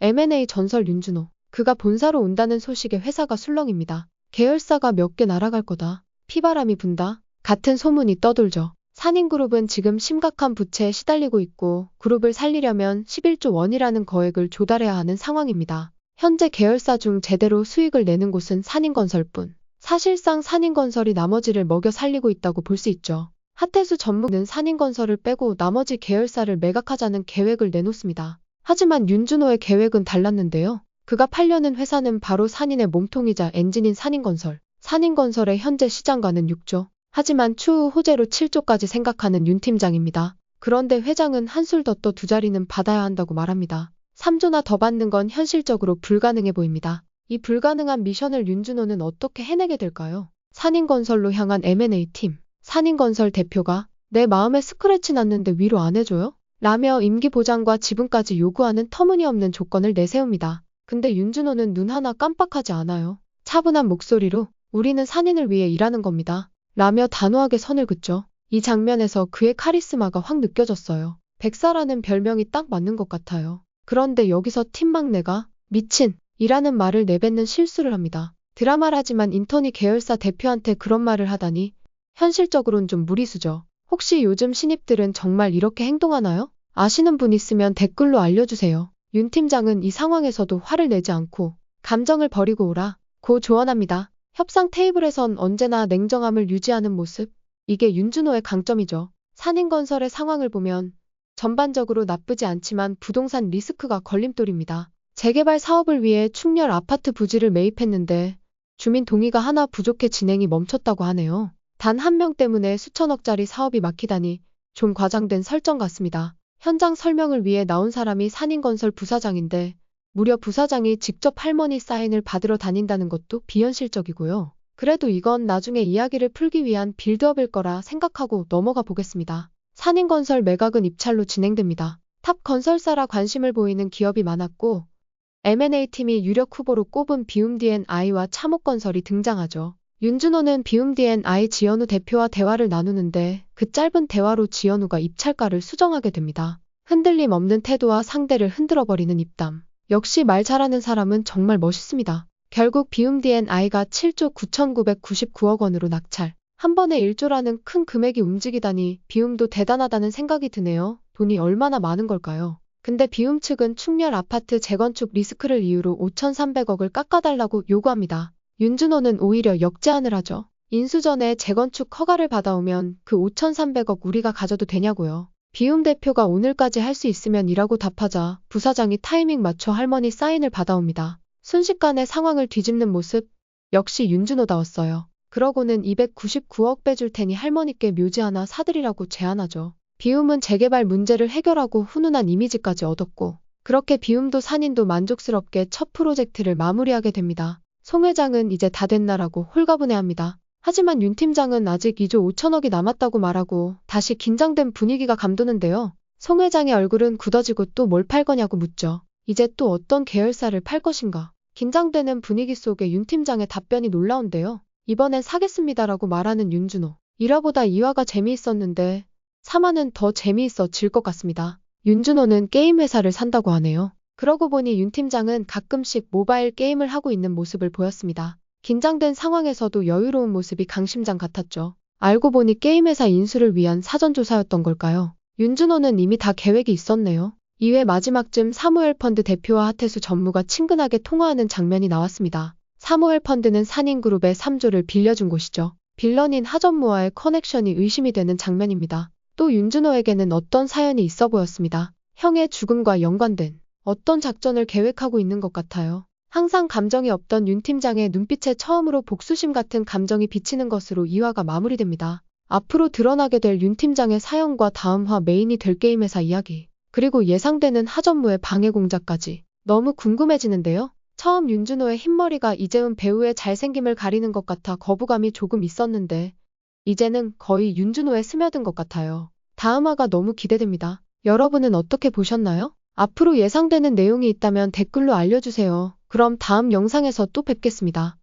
M&A 전설 윤준호. 그가 본사로 온다는 소식에 회사가 술렁입니다. 계열사가 몇 개 날아갈 거다. 피바람이 분다. 같은 소문이 떠돌죠. 산인그룹은 지금 심각한 부채에 시달리고 있고 그룹을 살리려면 11조 원이라는 거액을 조달해야 하는 상황입니다. 현재 계열사 중 제대로 수익을 내는 곳은 산인건설뿐. 사실상 산인건설이 나머지를 먹여 살리고 있다고 볼 수 있죠. 하태수 전무는 산인건설을 빼고 나머지 계열사를 매각하자는 계획을 내놓습니다. 하지만 윤준호의 계획은 달랐는데요. 그가 팔려는 회사는 바로 산인의 몸통이자 엔진인 산인건설. 산인건설의 현재 시장가는 6조. 하지만 추후 호재로 7조까지 생각하는 윤 팀장입니다. 그런데 회장은 한술 더 떠 두 자리는 받아야 한다고 말합니다. 3조나 더 받는 건 현실적으로 불가능해 보입니다. 이 불가능한 미션을 윤준호는 어떻게 해내게 될까요? 산인건설로 향한 M&A 팀. 산인건설 대표가 내 마음에 스크래치 났는데 위로 안 해줘요? 라며 임기 보장과 지분까지 요구하는 터무니없는 조건을 내세웁니다. 근데 윤준호는 눈 하나 깜빡하지 않아요. 차분한 목소리로 우리는 산인을 위해 일하는 겁니다. 라며 단호하게 선을 긋죠. 이 장면에서 그의 카리스마가 확 느껴졌어요. 백사라는 별명이 딱 맞는 것 같아요. 그런데 여기서 팀 막내가 미친 이라는 말을 내뱉는 실수를 합니다. 드라마라지만 인턴이 계열사 대표한테 그런 말을 하다니 현실적으론 좀 무리수죠. 혹시 요즘 신입들은 정말 이렇게 행동하나요? 아시는 분 있으면 댓글로 알려주세요. 윤 팀장은 이 상황에서도 화를 내지 않고 감정을 버리고 오라 고 조언합니다. 협상 테이블에선 언제나 냉정함을 유지하는 모습. 이게 윤준호의 강점이죠. 산인건설의 상황을 보면 전반적으로 나쁘지 않지만 부동산 리스크가 걸림돌입니다. 재개발 사업을 위해 충렬 아파트 부지를 매입했는데 주민 동의가 하나 부족해 진행이 멈췄다고 하네요. 단 한 명 때문에 수천억짜리 사업이 막히다니 좀 과장된 설정 같습니다. 현장 설명을 위해 나온 사람이 산인건설 부사장인데 무려 부사장이 직접 할머니 사인을 받으러 다닌다는 것도 비현실적이고요. 그래도 이건 나중에 이야기를 풀기 위한 빌드업일 거라 생각하고 넘어가 보겠습니다. 산인건설 매각은 입찰로 진행됩니다. 탑 건설사라 관심을 보이는 기업이 많았고 M&A 팀이 유력 후보로 꼽은 비움DNI와 참옥건설이 등장하죠. 윤준호는 비움DNI 지연우 대표와 대화를 나누는데 그 짧은 대화로 지연우가 입찰가를 수정하게 됩니다. 흔들림 없는 태도와 상대를 흔들어버리는 입담. 역시 말 잘하는 사람은 정말 멋있습니다. 결국 비움DNI가 7조 9,999억 원으로 낙찰. 한 번에 1조라는 큰 금액이 움직이다니 비움도 대단하다는 생각이 드네요. 돈이 얼마나 많은 걸까요? 근데 비움 측은 충렬 아파트 재건축 리스크를 이유로 5,300억을 깎아달라고 요구합니다. 윤준호는 오히려 역제안을 하죠. 인수 전에 재건축 허가를 받아오면 그 5,300억 우리가 가져도 되냐고요. 비움 대표가 오늘까지 할 수 있으면 이라고 답하자 부사장이 타이밍 맞춰 할머니 사인을 받아옵니다. 순식간에 상황을 뒤집는 모습 역시 윤준호다웠어요. 그러고는 299억 빼줄 테니 할머니께 묘지 하나 사드리라고 제안하죠. 비움은 재개발 문제를 해결하고 훈훈한 이미지까지 얻었고 그렇게 비움도 산인도 만족스럽게 첫 프로젝트를 마무리하게 됩니다. 송 회장은 이제 다 됐나라고 홀가분해합니다. 하지만 윤 팀장은 아직 2조 5천억이 남았다고 말하고 다시 긴장된 분위기가 감도는데요. 송 회장의 얼굴은 굳어지고 또 뭘 팔 거냐고 묻죠. 이제 또 어떤 계열사를 팔 것인가. 긴장되는 분위기 속에 윤 팀장의 답변이 놀라운데요. 이번엔 사겠습니다라고 말하는 윤준호. 1화보다 2화가 재미있었는데 3화는 더 재미있어 질 것 같습니다. 윤준호는 게임 회사를 산다고 하네요. 그러고 보니 윤 팀장은 가끔씩 모바일 게임을 하고 있는 모습을 보였습니다. 긴장된 상황에서도 여유로운 모습이 강심장 같았죠. 알고 보니 게임 회사 인수를 위한 사전조사였던 걸까요? 윤준호는 이미 다 계획이 있었네요. 이외 마지막쯤 사무엘 펀드 대표와 하태수 전무가 친근하게 통화하는 장면이 나왔습니다. 사무엘 펀드는 산인그룹의 3조를 빌려준 곳이죠. 빌런인 하전무와의 커넥션이 의심이 되는 장면입니다. 또 윤준호에게는 어떤 사연이 있어 보였습니다. 형의 죽음과 연관된 어떤 작전을 계획하고 있는 것 같아요. 항상 감정이 없던 윤 팀장의 눈빛에 처음으로 복수심 같은 감정이 비치는 것으로 2화가 마무리됩니다. 앞으로 드러나게 될 윤 팀장의 사연과 다음화 메인이 될 게임회사 이야기, 그리고 예상되는 하전무의 방해 공작까지 너무 궁금해지는데요. 처음 윤준호의 흰머리가 이재훈 배우의 잘생김을 가리는 것 같아 거부감이 조금 있었는데 이제는 거의 윤준호에 스며든 것 같아요. 다음화가 너무 기대됩니다. 여러분은 어떻게 보셨나요? 앞으로 예상되는 내용이 있다면 댓글로 알려주세요. 그럼 다음 영상에서 또 뵙겠습니다.